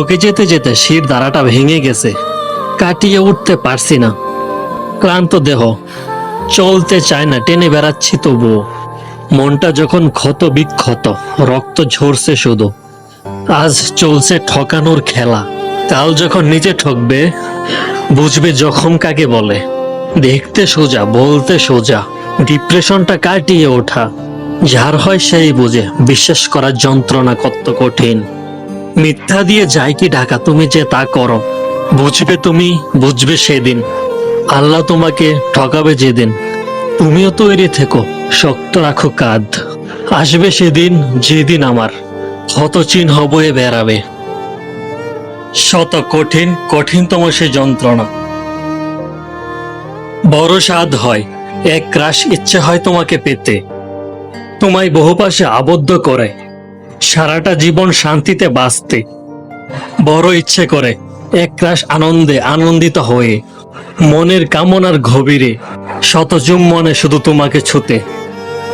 ওকে যেতে যেতে শির দ্বারাটা ভেঙে গেছে। কাটিয়ে উঠতে পারছি না। ক্লান্ত দেহ। চলতে চায় না, টেনে বেড়াচ্ছি তবুও। মনটা যখন ক্ষত বিক্ষত, রক্ত ঝরছে শুধু। আজ চলছে ঠকানোর খেলা। কাল যখন নিজে ঠকবে, বুঝবে জখম কাকে বলে। দেখতে সোজা, বলতে সোজা, ডিপ্রেশনটা কাটিয়ে ওঠা। যার হয় সেই বুঝে, বিশ্বাস করার যন্ত্রণা কত কঠিন। মিথ্যা দিয়ে যাই কি ঢাকা, তুমি যে তা করো। বুঝবে তুমি, বুঝবে সেদিন। আল্লাহ তোমাকে ঠকাবে যেদিন। তুমিও তৈরি থেকো, শক্ত রাখো কাঁধ। আসবে সেদিন, যেদিন আমার। ক্ষত চিহ্ন বয়ে বেড়াবে। শত কঠিন, কঠিনতম সে যন্ত্রণা। বড় স্বাদ হয়, এক ক্রাশ ইচ্ছে হয় তোমাকে পেতে। তোমায় বহু পাশে আবদ্ধ করে। সারাটা জীবন শান্তিতে বাঁচতে। বড় ইচ্ছে করে এক ক্রাশ আনন্দে আনন্দিত হয়ে, মনের কামনার গভীরে, শত মনে শুধু তোমাকে ছুতে।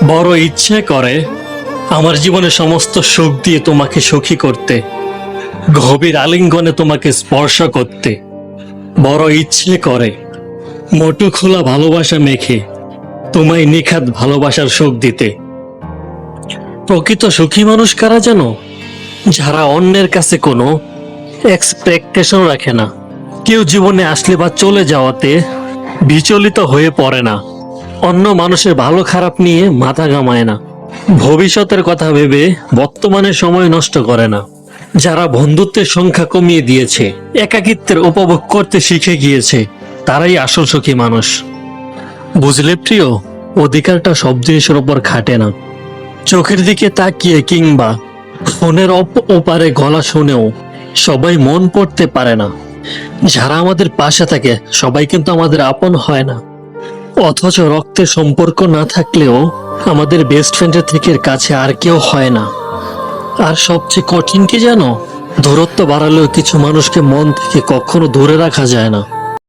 বড় ইচ্ছে করে, আমার জীবনে সমস্ত সুখ দিয়ে তোমাকে সুখী করতে, গভীর আলিঙ্গনে তোমাকে স্পর্শ করতে। বড় ইচ্ছে করে, মোটু খোলা ভালোবাসা মেখে, তোমায় নিখাত ভালোবাসার সুখ দিতে। প্রকৃত সুখী মানুষ কারা যেন যারা অন্যের কাছে কোনো এক্সপেকটেশন রাখে না। কেউ জীবনে আসলে বা চলে যাওয়াতে বিচলিত হয়ে পড়ে না। অন্য মানুষের ভালো খারাপ নিয়ে মাথা ঘামায় না। ভবিষ্যতের কথা ভেবে বর্তমানে সময় নষ্ট করে না। যারা বন্ধুত্বের সংখ্যা কমিয়ে দিয়েছে, একাকিত্বের উপভোগ করতে শিখে গিয়েছে, তারাই আসল সুখী মানুষ। বুঝলে প্রিয়? অধিকারটা সব জিনিসের ওপর খাটে না। চোখের দিকে তাকিয়ে কিংবা ফোনের ওপারে গলা শুনেও সবাই মন পড়তে পারে না। যারা আমাদের পাশে থাকে, সবাই কিন্তু আমাদের আপন হয় না। অথচ রক্তের সম্পর্ক না থাকলেও আমাদের বেস্ট ফ্রেন্ডের থেকে কাছে আর কেউ হয় না। আর সবচেয়ে কঠিন কি জানো? দূরত্ব বাড়ালেও কিছু মানুষকে মন থেকে কখনো দূরে রাখা যায় না।